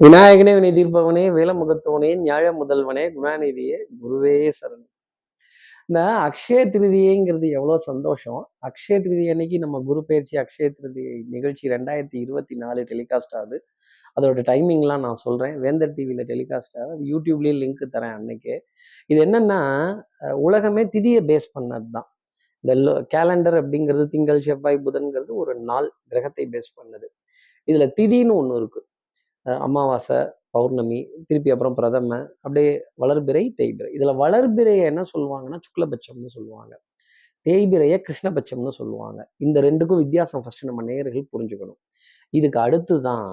விநாயகனே வினை தீர்ப்பவனே வேலமுகத்தவனே ஞாழ முதல்வனே குணாநிதியே குருவே சரண். இந்த அக்ஷய திருதியைங்கிறது எவ்வளோ சந்தோஷம். அக்ஷய திருதி அன்னைக்கு நம்ம குரு பயிற்சி அக்ஷய திருதி நிகழ்ச்சி ரெண்டாயிரத்தி இருபத்தி நாலு டெலிகாஸ்ட் ஆகுது. அதோட டைமிங்லாம் நான் சொல்கிறேன் வேந்தர் டிவியில் டெலிகாஸ்ட் ஆகுது. யூடியூப்லேயும் லிங்க் தரேன் அன்னைக்கு. இது என்னன்னா உலகமே திதியை பேஸ் பண்ணது தான் இந்த கேலண்டர் அப்படிங்கிறது திங்கள் செவ்வாய் புதன்கிறது ஒரு நாள் கிரகத்தை பேஸ் பண்ணது. இதுல திதின்னு ஒன்று இருக்கு. அமாவாசை பௌர்ணமி திருப்பி அப்புறம் பிரதம அப்படியே வளர்பிறை தேய்பிறை. இதில் வளர்பிறையை என்ன சொல்லுவாங்கன்னா சுக்லபட்சம்னு சொல்லுவாங்க. தேய்பிறைய கிருஷ்ணபட்சம்னு சொல்லுவாங்க. இந்த ரெண்டுக்கும் வித்தியாசம் ஃபர்ஸ்ட் நம்ம நேயர்கள் புரிஞ்சுக்கணும். இதுக்கு அடுத்து தான்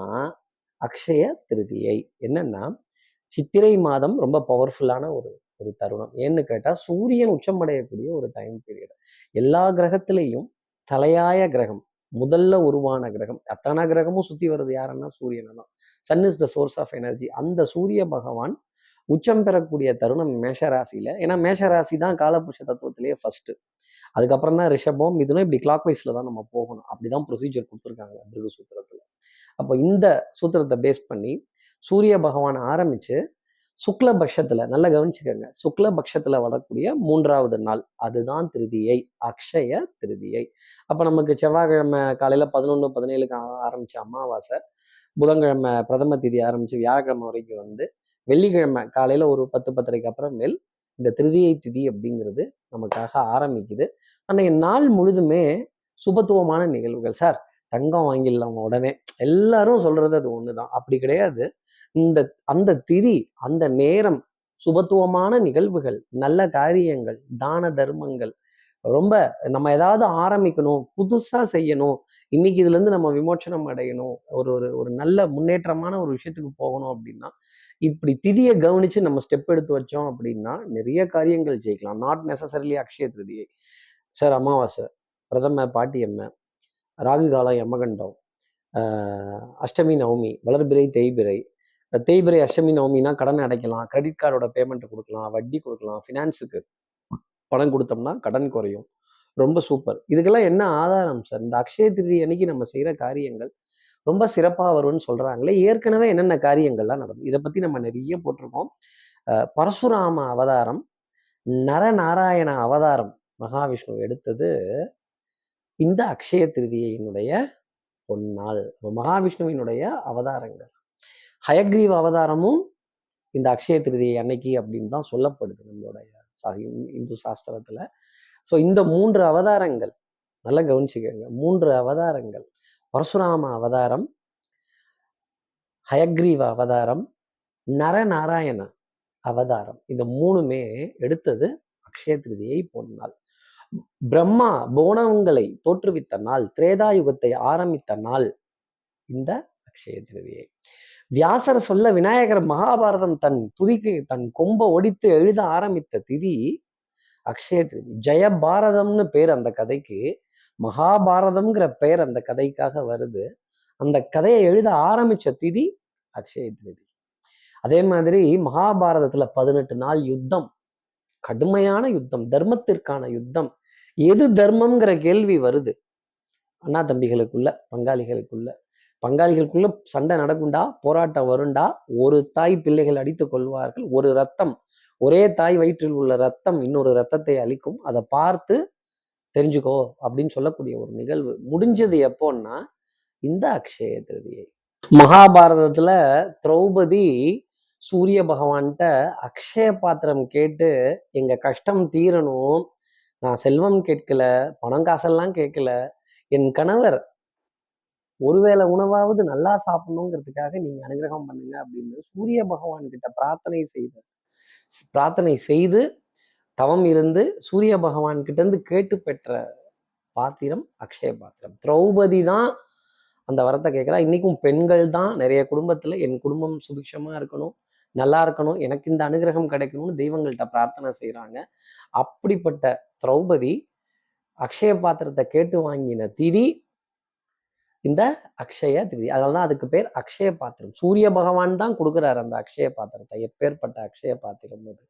அக்ஷய திருதியை. என்னன்னா சித்திரை மாதம் ரொம்ப பவர்ஃபுல்லான ஒரு ஒரு தருணம். ஏன்னு கேட்டால் சூரியன் உச்சமடையக்கூடிய ஒரு டைம் பீரியட் எல்லா கிரகத்திலையும் தலையாய கிரகம் முதல்ல உருவான கிரகம். அத்தனை கிரகமும் சுற்றி வர்றது யாருன்னா சூரியனை தான். Sun is the source of energy அந்த சூரிய பகவான் உச்சம் பெறக்கூடிய தருணம் மேஷராசியில ஏன்னா மேஷராசி தான் காலபுருஷ தத்துவத்திலேயே ஃபர்ஸ்ட் அதுக்கப்புறம் தான் ரிஷபம் மிதுனம் இப்படி கிளாக் வைஸ்ல தான் நம்ம போகணும். அப்படிதான் ப்ரொசீஜர் கொடுத்துருக்காங்க பிருகு சூத்திரத்துல. அப்போ இந்த சூத்திரத்தை பேஸ் பண்ணி சூரிய பகவான் ஆரம்பிச்சு சுக்லபக்ஷத்துல நல்லா கவனிச்சுக்கோங்க. சுக்லபக்ஷத்துல வரக்கூடிய மூன்றாவது நாள். அதுதான் திருதியை அக்ஷய திருதியை. அப்ப நமக்கு செவ்வாய்க்கிழமை காலையில பதினொன்று பதினேழுக்கு ஆரம்பிச்ச அமாவாசை. புதன்கிழமை பிரதம திதி ஆரம்பிச்சு வியாழக்கிழமை வரைக்கும் வந்து வெள்ளிக்கிழமை காலையில ஒரு பத்து பத்தரைக்கு அப்புறமேல் இந்த திருதியை திதி அப்படிங்கிறது நமக்காக ஆரம்பிக்குது. அன்னைக்கு நாள் முழுதுமே சுபத்துவமான நிகழ்வுகள். சார் தங்கம் வாங்கிடலாம் உடனே. எல்லாரும் சொல்றது அது ஒண்ணுதான். அப்படி கிடையாது. இந்த அந்த திதி அந்த நேரம் சுபத்துவமான நிகழ்வுகள் நல்ல காரியங்கள் தான தர்மங்கள் ரொம்ப நம்ம ஏதாவது ஆரம்பிக்கணும் புதுசாக செய்யணும் இன்னைக்கு இதுல இருந்து நம்ம விமோச்சனம் அடையணும் ஒரு ஒரு ஒரு நல்ல முன்னேற்றமான ஒரு விஷயத்துக்கு போகணும் அப்படின்னா இப்படி திதியை கவனிச்சு நம்ம ஸ்டெப் எடுத்து வச்சோம் அப்படின்னா நிறைய காரியங்கள் ஜெயிக்கலாம். Not necessarily Akshaya Tritiya. Sir அமாவாசை பிரதம பாட்டியம்ம ராகு காலம் யமகண்டம் அஷ்டமி நவமி வளர்பிறை தேய்பிறை. தேய்பிறை அஷ்டமி நவமினா கடன் அடைக்கலாம் கிரெடிட் கார்டோட பேமெண்ட் கொடுக்கலாம் வட்டி கொடுக்கலாம் ஃபினான்ஸுக்கு பணம் கொடுத்தோம்னா கடன் குறையும். ரொம்ப சூப்பர். இதுக்கெல்லாம் என்ன ஆதாரம் சார்? இந்த அக்ஷய திருதி அன்னைக்கு நம்ம செய்யற காரியங்கள் ரொம்ப சிறப்பாக வரும்னு சொல்றாங்களே ஏற்கனவே என்னென்ன காரியங்கள்லாம் நடக்கும் இதை பத்தி நம்ம நிறைய போட்டிருக்கோம். அஹ் பரசுராம அவதாரம் நரநாராயண அவதாரம் மகாவிஷ்ணு எடுத்தது இந்த அக்ஷய திருதியினுடைய பொன்னாள் மகாவிஷ்ணுவினுடைய அவதாரங்கள். ஹயக்ரீவ் அவதாரமும் இந்த அக்ஷய திருதியை அன்னைக்கு அப்படின்னு தான் சொல்லப்படுது நம்மளுடைய இந்து- சாஸ்திரத்துல. ஸோ இந்த மூன்று அவதாரங்கள் நல்லா கவனிச்சுக்கோங்க. மூன்று அவதாரங்கள். பரசுராம அவதாரம் ஹயக்ரீவ அவதாரம் நரநாராயண அவதாரம். இந்த மூணுமே எடுத்தது அக்ஷய திருதியை பொன்னாள் பிரம்மா போனவங்களை தோற்றுவித்த நாள் திரேதாயுகத்தை ஆரம்பித்த நாள் இந்த அக்ஷய திருதியை. வியாசர் சொல்ல விநாயகர் மகாபாரதம் தன் துதிக்கு தன் கொம்ப ஒடித்து எழுத ஆரம்பித்த திதி அக்ஷய திருதி ஜெயபாரதம்னு பேர் அந்த கதைக்கு மகாபாரதம்ங்கிற பெயர் அந்த கதைக்காக வருது. அந்த கதையை எழுத ஆரம்பிச்ச திதி அக்ஷய திருதி அதே மாதிரி மகாபாரதத்துல பதினெட்டு நாள் யுத்தம் கடுமையான யுத்தம் தர்மத்திற்கான யுத்தம். எது தர்மம்ங்கிற கேள்வி வருது. அண்ணா தம்பிகளுக்குள்ள பங்காளிகளுக்குள்ள. பங்காளிகளுக்குள்ள சண்டை நடக்குண்டா போராட்டம் வருண்டா ஒரு தாய் பிள்ளைகள் அடித்து கொள்வார்கள். ஒரு ரத்தம் ஒரே தாய் வயிற்றில் உள்ள ரத்தம் இன்னொரு ரத்தத்தை அழிக்கும் அதை பார்த்து தெரிஞ்சுக்கோ அப்படின்னு சொல்லக்கூடிய ஒரு நிகழ்வு. முடிஞ்சது எப்போன்னா இந்த அக்ஷய திருதியை. மகாபாரதத்துல திரௌபதி சூரிய பகவான்கிட்ட அக்ஷய பாத்திரம் கேட்டு எங்க கஷ்டம் தீரணும். நான் செல்வம் கேட்கல பணம் காசெல்லாம் கேட்கல. என் கணவர் ஒருவேளை உணவாவது நல்லா சாப்பிடணுங்கிறதுக்காக நீங்க அனுகிரகம் பண்ணுங்க அப்படின்னு சூரிய பகவான் கிட்ட பிரார்த்தனை செய்த பிரார்த்தனை செய்து தவம் இருந்து சூரிய பகவான் கிட்ட இருந்து கேட்டு பெற்ற பாத்திரம் அக்ஷய பாத்திரம். திரௌபதி தான் அந்த வரத்தை கேட்குறா. இன்னைக்கும் பெண்கள் தான் நிறைய குடும்பத்துல என் குடும்பம் சுபிக்ஷமா இருக்கணும் நல்லா இருக்கணும் எனக்கு இந்த அனுகிரகம் கிடைக்கணும்னு தெய்வங்கள்ட்ட பிரார்த்தனை செய்கிறாங்க அப்படிப்பட்ட திரௌபதி அக்ஷய பாத்திரத்தை கேட்டு வாங்கின திதி இந்த அக்ஷய திதி. அதனால தான் அதுக்கு பேர் அக்ஷய பாத்திரம். சூரிய பகவான் தான் கொடுக்குறாரு அந்த அக்ஷய பாத்திரத்தை. எப்பேற்பட்ட அக்ஷய பாத்திரம் அது.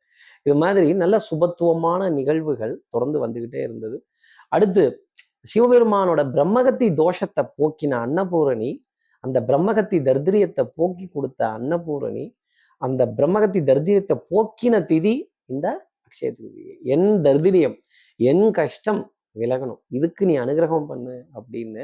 இது மாதிரி நல்ல சுபத்துவமான நிகழ்வுகள் தொடர்ந்து வந்துகிட்டே இருந்தது. அடுத்து சிவபெருமானோட பிரம்மகத்தி தோஷத்தை போக்கின அன்னபூரணி அந்த பிரம்மகத்தி தர்திரியத்தை போக்கி கொடுத்த அன்னபூரணி அந்த பிரம்மகத்தி தர்திரியத்தை போக்கின திதி இந்த அக்ஷய திதி. என் தர்திரியம் என் கஷ்டம் விலகணும். இதுக்கு நீ அனுகிரகம் பண்ணு அப்படின்னு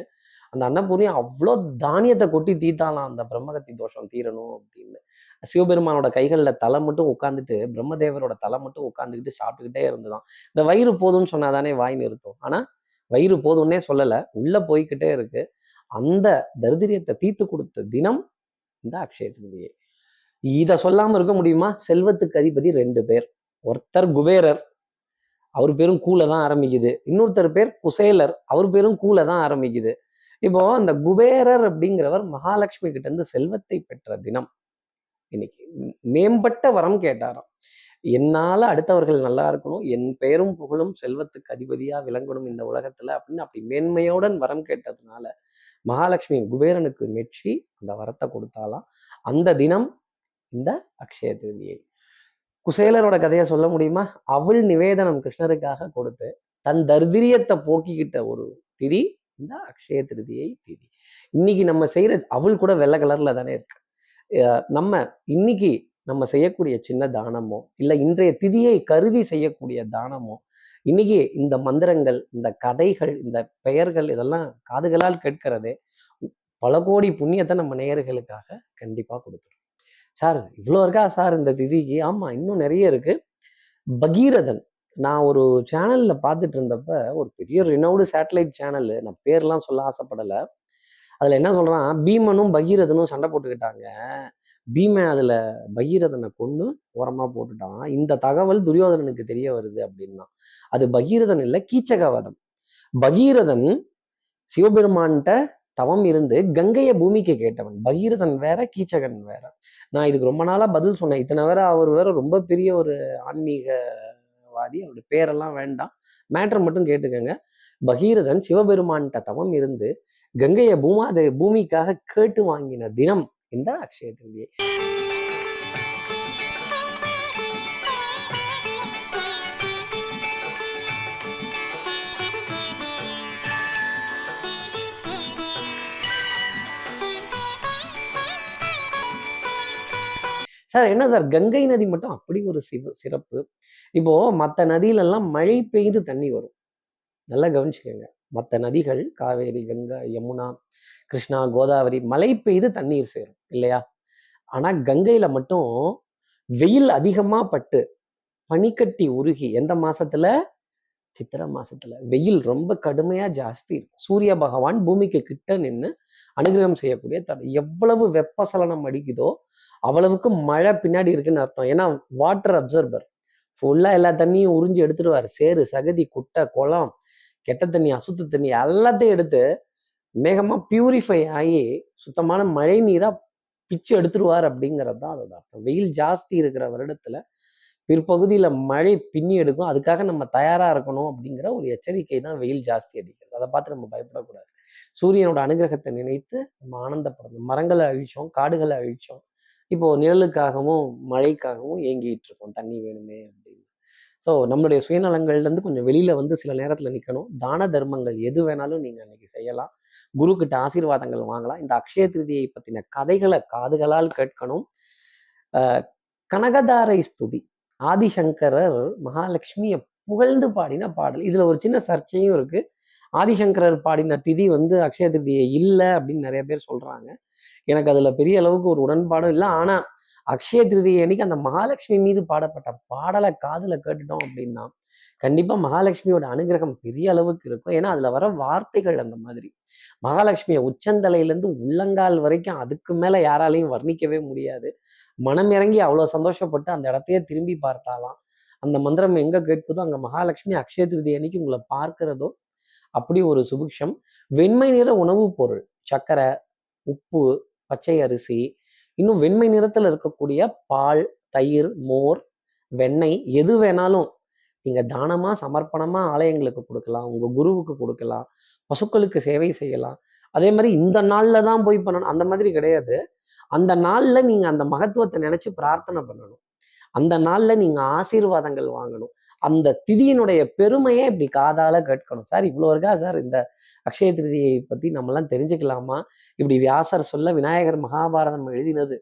அந்த அன்னபூர்ணி அவ்வளோ தானியத்தை கொட்டி தீத்தாலாம் அந்த பிரம்மகத்தி தோஷம் தீரணும் அப்படின்னு. சிவபெருமானோட கைகளில் தலை மட்டும் உட்காந்துட்டு பிரம்மதேவரோட தலை மட்டும் உட்காந்துக்கிட்டு சாப்பிட்டுக்கிட்டே இருந்துதான். இந்த வயிறு போதும்னு சொன்னாதானே வாய் நிறுத்தும். ஆனா வயிறு போதும்னே சொல்லலை. உள்ள போய்கிட்டே இருக்கு. அந்த தரிதிரியத்தை தீர்த்து கொடுத்த தினம் இந்த அக்ஷய திருதியை. இதை சொல்லாமல் இருக்க முடியுமா? செல்வத்துக்கு அதிபதி ரெண்டு பேர். ஒருத்தர் குபேரர் அவர் பேரும் கூல தான் ஆரம்பிக்குது. இன்னொருத்தர் பேர் குசேலர் அவர் பேரும் கூல தான் ஆரம்பிக்குது. இப்போ அந்த குபேரர் அப்படிங்கிறவர் மகாலட்சுமி கிட்ட இருந்து செல்வத்தை பெற்ற தினம். இன்னைக்கு மேம்பட்ட வரம் கேட்டாராம். என்னால அடுத்தவர்கள் நல்லா இருக்கணும் என் பெயரும் புகழும் செல்வத்துக்கு அதிபதியா விளங்கணும் இந்த உலகத்துல அப்படின்னு அப்படி மேன்மையோடன் வரம் கேட்டதுனால மகாலட்சுமி குபேரனுக்கு மெச்சி அந்த வரத்தை கொடுத்தாலாம் அந்த தினம் இந்த அக்ஷய திருதியை. குசேலரோட கதையை சொல்ல முடியுமா? அவள் நிவேதனம் கிருஷ்ணருக்காக கொடுத்து தன் தர்திரியத்தை போக்கிக்கிட்ட ஒரு திதி இந்த அக்ஷய திருதியை திதி. இன்னைக்கு நம்ம செய்கிற அவள் கூட வெள்ளை கலரில் தானே இருக்கு. நம்ம இன்னைக்கு நம்ம செய்யக்கூடிய சின்ன தானமோ இல்லை இன்றைய திதியை கருதி செய்யக்கூடிய தானமோ இன்னைக்கு இந்த மந்திரங்கள் இந்த கதைகள் இந்த பெயர்கள் இதெல்லாம் காதுகளால் கேட்கிறதே பல கோடி புண்ணியத்தை நம்ம நேயர்களுக்காக கண்டிப்பாக கொடுத்துரும். சார் இவ்வளோ இருக்கா சார் இந்த திதிக்கு? ஆமாம் இன்னும் நிறைய இருக்கு. பகீரதன் நான் ஒரு சேனலில் பார்த்துட்டு இருந்தப்ப ஒரு பெரிய ரினவுடு சேட்டலைட் சேனல் நான் பேர்லாம் சொல்ல ஆசைப்படலை. அதில் என்ன சொல்கிறான் பீமனும் பகீரதனும் சண்டை போட்டுக்கிட்டாங்க. பீமன் அதில் பகீரதனை கொண்டு உரமாக போட்டுட்டான். இந்த தகவல் துரியோதனனுக்கு தெரிய வருது அப்படின்னா அது பகீரதன் இல்லை கீச்சகவதம். பகீரதன் சிவபெருமான்கிட்ட தவம் இருந்து கங்கையை பூமிக்கு கேட்டவன். பகீரதன் வேற கீச்சகன் வேற. நான் இதுக்கு ரொம்ப நாளாக பதில் சொன்னேன். இத்தனை வேற அவர் வேற ரொம்ப பெரிய ஒரு ஆன்மீக ஆன்மீகவாதி அவருடைய பேரெல்லாம் வேண்டாம். மேட்டர் மட்டும் கேட்டுக்கோங்க. பகீரதன் சிவபெருமான்கிட்ட தவம் இருந்து கங்கையை பூமாதே பூமிக்காக கேட்டு வாங்கின தினம் இந்த அக்ஷய திருதியை. சார் என்ன சார்? கங்கை நதி மட்டும் அப்படி ஒரு சிவ சிறப்பு. இப்போ மற்ற நதியிலெல்லாம் மழை பெய்து தண்ணி வரும். நல்லா கவனிச்சுக்கோங்க. மற்ற நதிகள் காவேரி கங்கா யமுனா கிருஷ்ணா கோதாவரி மழை பெய்து தண்ணீர் சேரும் இல்லையா? ஆனா கங்கையில மட்டும் வெயில் அதிகமா பட்டு பனிக்கட்டி உருகி எந்த மாசத்துல? சித்திர மாசத்துல. வெயில் ரொம்ப கடுமையா ஜாஸ்தி இருக்கும். சூரிய பகவான் பூமிக்கு கிட்ட நின்று அனுகிரகம் செய்யக்கூடிய தடை எவ்வளவு வெப்பசலனம் அடிக்குதோ அவ்வளவுக்கு மழை பின்னாடி இருக்குன்னு அர்த்தம். ஏன்னா வாட்டர் அப்சர்வர் ஃபுல்லாக எல்லா தண்ணியும் உறிஞ்சி எடுத்துடுவார். சேரு சகதி குட்டை குளம் கெட்ட தண்ணி அசுத்த தண்ணி எல்லாத்தையும் எடுத்து மேகமாக பியூரிஃபை ஆகி சுத்தமான மழை நீராக பிச்சு எடுத்துருவார் அப்படிங்கிறது தான் அதோட அர்த்தம். வெயில் ஜாஸ்தி இருக்கிற வருடத்தில் பிற்பகுதியில் மழை பின்னி எடுக்கும். அதுக்காக நம்ம தயாராக இருக்கணும் அப்படிங்கிற ஒரு எச்சரிக்கை தான் வெயில் ஜாஸ்தி அடிக்கிறது. அதை பார்த்து நம்ம பயப்படக்கூடாது. சூரியனோட அனுகிரகத்தை நினைத்து நம்ம ஆனந்தப்படணும். மரங்களை அழிச்சோம் காடுகளை அழிச்சோம். இப்போ நிழலுக்காகவும் மழைக்காகவும் ஏங்கிட்டு இருக்கோம். தண்ணி வேணுமே அப்படின்னு. ஸோ நம்மளுடைய சுயநலங்கள்லேருந்து கொஞ்சம் வெளியில் வந்து சில நேரத்தில் நிற்கணும் தான தர்மங்கள் எது வேணாலும் நீங்கள் அன்னைக்கு செய்யலாம். குரு கிட்ட ஆசீர்வாதங்கள் வாங்கலாம். இந்த அக்ஷய திருதியை பற்றின கதைகளை காதுகளால் கேட்கணும். கனகதாரை ஸ்துதி. ஆதிசங்கரர் மகாலட்சுமியை புகழ்ந்து பாடின பாடல். இதில் ஒரு சின்ன சர்ச்சையும் இருக்குது ஆதிசங்கரர் பாடின திதி வந்து அக்ஷய திருதியை இல்லை அப்படின்னு நிறைய பேர் சொல்கிறாங்க எனக்கு அதில் பெரிய அளவுக்கு ஒரு உடன்பாடும் இல்லை. ஆனால் அக்ஷய திருதியை அன்னைக்கு அந்த மகாலட்சுமி மீது பாடப்பட்ட பாடலை காதில் கேட்டுட்டோம் அப்படின்னா கண்டிப்பாக மகாலட்சுமியோட அனுகிரகம் பெரிய அளவுக்கு இருக்கும். ஏன்னா அதில் வர வார்த்தைகள் அந்த மாதிரி. மகாலட்சுமியை உச்சந்தலையிலேருந்து உள்ளங்கால் வரைக்கும் அதுக்கு மேலே யாராலையும் வர்ணிக்கவே முடியாது. மனம் இறங்கி அவ்வளோ சந்தோஷப்பட்டு அந்த இடத்தையே திரும்பி பார்த்தாலாம். அந்த மந்திரம் எங்கே கேட்குதோ அங்கே மகாலட்சுமி அக்ஷய திருதி அன்னைக்கு உங்களை பார்க்கிறதோ அப்படி ஒரு சுபிக்ஷம். வெண்மை நிற உணவுப் பொருள் சர்க்கரை உப்பு பச்சை அரிசி இன்னும் வெண்மை நிறத்தில் இருக்கக்கூடிய பால் தயிர் மோர் வெண்ணெய் எது வேணாலும் நீங்க தானமா சமர்ப்பணமா ஆலயங்களுக்கு கொடுக்கலாம் உங்க குருவுக்கு கொடுக்கலாம் பசுக்களுக்கு சேவை செய்யலாம். அதே மாதிரி இந்த நாள்ல தான் போய் பண்ணணும். அந்த மாதிரி கிடையாது. அந்த நாள்ல நீங்க அந்த மகத்துவத்தை நினைச்சு பிரார்த்தனை பண்ணணும். அந்த நாள்ல நீங்க ஆசீர்வாதங்கள் வாங்கணும். அந்த திதியினுடைய பெருமையை இப்படி காதால கேட்கணும். சார் இவ்வளோ இருக்கா சார்? இந்த அக்ஷய திருதியை பத்தி நம்மலாம் தெரிஞ்சுக்கலாமா? இப்படி வியாசர் சொல்ல விநாயகர் மகாபாரதம் எழுதினது.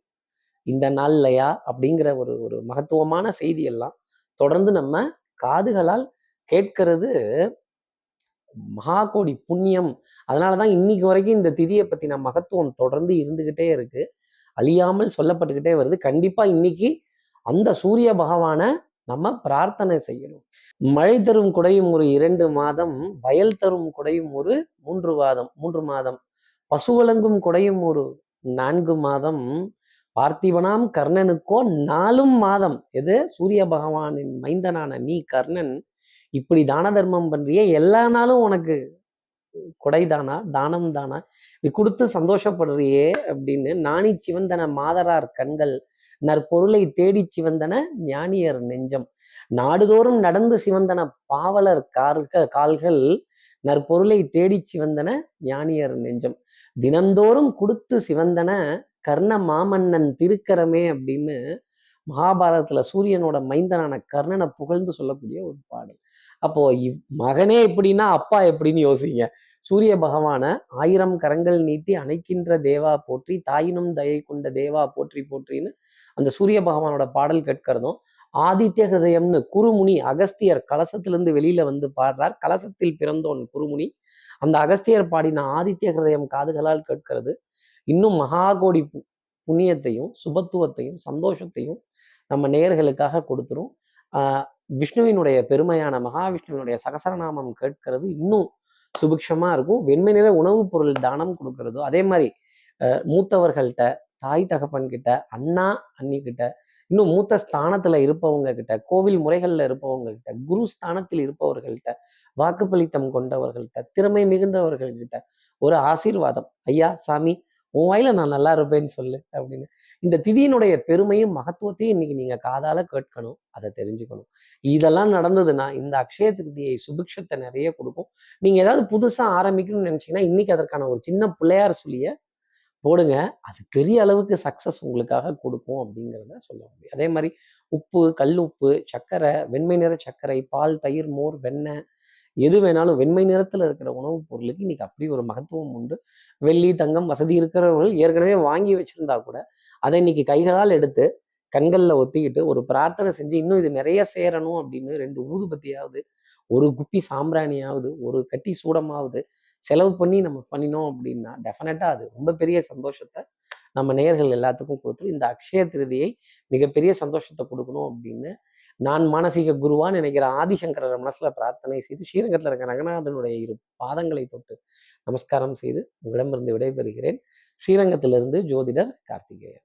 இந்த நாள்லையா? அப்படிங்கிற ஒரு ஒரு மகத்துவமான செய்தி எல்லாம் தொடர்ந்து நம்ம காதுகளால் கேட்கிறது மகாகோடி புண்ணியம். அதனாலதான் இன்னைக்கு வரைக்கும் இந்த திதியை பத்தின மகத்துவம் தொடர்ந்து இருந்துகிட்டே இருக்கு. அழியாமல் சொல்லப்பட்டுக்கிட்டே வருது. கண்டிப்பா இன்னைக்கு அந்த சூரிய பகவானை நம்ம பிரார்த்தனை செய்யணும். மழை தரும் குடையும் ஒரு இரண்டு மாதம் வயல் தரும் குடையும் ஒரு மூன்று மாதம் மூன்று மாதம். பசு வழங்கும் குடையும் ஒரு நான்கு மாதம். பார்த்திபனாம் கர்ணனுக்கோ நாலும் மாதம். எது? சூரிய பகவானின் மைந்தனான நீ கர்ணன். இப்படி தான தர்மம் பண்றிய எல்லா நாளும் உனக்கு கொடை தானா தானம் தானா? நீ கொடுத்து சந்தோஷப்படுறியே அப்படின்னு நாணி சிவந்தன மாதரார் கண்கள் நற்பொருளை தேடி சிவந்தன ஞானியர் நெஞ்சம். நாடுதோறும் நடந்து சிவந்தன பாவலர் கால்கள் கால்கள் நற்பொருளை தேடி சிவந்தன ஞானியர் நெஞ்சம். தினந்தோறும் கொடுத்து சிவந்தன கர்ண மாமன்னன் திருக்கரமே அப்படின்னு மகாபாரதத்துல சூரியனோட மைந்தனான கர்ணனை புகழ்ந்து சொல்லக்கூடிய ஒரு பாடல். அப்போ இவ் மகனே எப்படின்னா அப்பா எப்படின்னு யோசிங்க. சூரிய பகவான ஆயிரம் கரங்கள் நீட்டி அணைக்கின்ற தேவா போற்றி தாயினும் தயை கொண்ட தேவா போற்றி போற்றின்னு அந்த சூரிய பகவானோட பாடல் கேட்கிறதும் ஆதித்ய ஹிருதயம்னு குருமுனி அகஸ்தியர் கலசத்திலிருந்து வெளியில வந்து பாடுறார். கலசத்தில் பிறந்தோன் குருமுனி. அந்த அகஸ்தியர் பாடின ஆதித்ய ஹிருதயம் காதுகளால் கேட்கிறது. இன்னும் மகாகோடி புண்ணியத்தையும் சுபத்துவத்தையும் சந்தோஷத்தையும் நம்ம நேர்களுக்காக கொடுத்துரும். விஷ்ணுவினுடைய பெருமையான மகாவிஷ்ணுவினுடைய சகசரநாமம் கேட்கிறது. இன்னும் சுபிக்ஷமா இருக்கும். வெண்மை நிற உணவுப் பொருள் தானம் கொடுக்கறதோ. அதே மாதிரி மூத்தவர்கள்ட்ட தாய் தகப்பன் கிட்ட அண்ணா அண்ணி கிட்ட இன்னும் மூத்த ஸ்தானத்துல இருப்பவங்க கிட்ட கோவில் முறைகள்ல இருப்பவங்க கிட்ட குரு ஸ்தானத்தில் இருப்பவர்கள்ட்ட வாக்குப்பளித்தம் கொண்டவர்கள்ட்ட திறமை மிகுந்தவர்கள்கிட்ட ஒரு ஆசீர்வாதம். ஐயா சாமி உன் வாயில நான் நல்லா இருப்பேன்னு சொல்லு அப்படின்னு. இந்த திதியினுடைய பெருமையும் மகத்துவத்தையும் இன்னைக்கு நீங்க காதால கேட்கணும் அதை தெரிஞ்சுக்கணும். இதெல்லாம் நடந்ததுன்னா இந்த அக்ஷய திருதியை சுபிக்ஷத்தை நிறைய கொடுக்கும். நீங்க ஏதாவது புதுசா ஆரம்பிக்கணும்னு நினைச்சீங்கன்னா இன்னைக்கு அதற்கான ஒரு சின்ன பிள்ளையார் சொல்லிய போடுங்க. அது பெரிய அளவுக்கு சக்சஸ் உங்களுக்காக கொடுக்கும் அப்படிங்கிறத சொல்ல முடியும். அதே மாதிரி உப்பு கல் உப்பு சர்க்கரை வெண்மை நிற சர்க்கரை பால் தயிர் மோர் வெண்ணெய் எது வேணாலும் வெண்மை நிறத்தில் இருக்கிற உணவுப் பொருளுக்கு இன்னைக்கு அப்படி ஒரு மகத்துவம் உண்டு. வெள்ளி தங்கம் வசதி இருக்கிறவர்கள் ஏற்கனவே வாங்கி வச்சிருந்தா கூட அதை இன்னைக்கு கைகளால் எடுத்து கண்களில் ஒத்திக்கிட்டு ஒரு பிரார்த்தனை செஞ்சு இன்னும் இது நிறைய சேரணும் அப்படின்னு ரெண்டு ஊதுபத்தியாவது ஒரு குப்பி சாம்பிராணியாவது ஒரு கட்டி சூடமாவது செலவு பண்ணி நம்ம பண்ணினோம் அப்படின்னா டெஃபினட்டாக அது ரொம்ப பெரிய சந்தோஷத்தை நம்ம நேர்கள் எல்லாத்துக்கும் கொடுத்துரும். இந்த அக்ஷய திருதியை மிகப்பெரிய சந்தோஷத்தை கொடுக்கணும் அப்படின்னு நான் மானசீக குருவான்னு நினைக்கிற ஆதிசங்கரர் மனசுல பிரார்த்தனை செய்து ஸ்ரீரங்கத்தில் இருக்கிற ரங்கநாதனுடைய இரு பாதங்களை தொட்டு நமஸ்காரம் செய்து உங்களிடமிருந்து விடைபெறுகிறேன். ஸ்ரீரங்கத்திலிருந்து ஜோதிடர் கார்த்திகேயன்.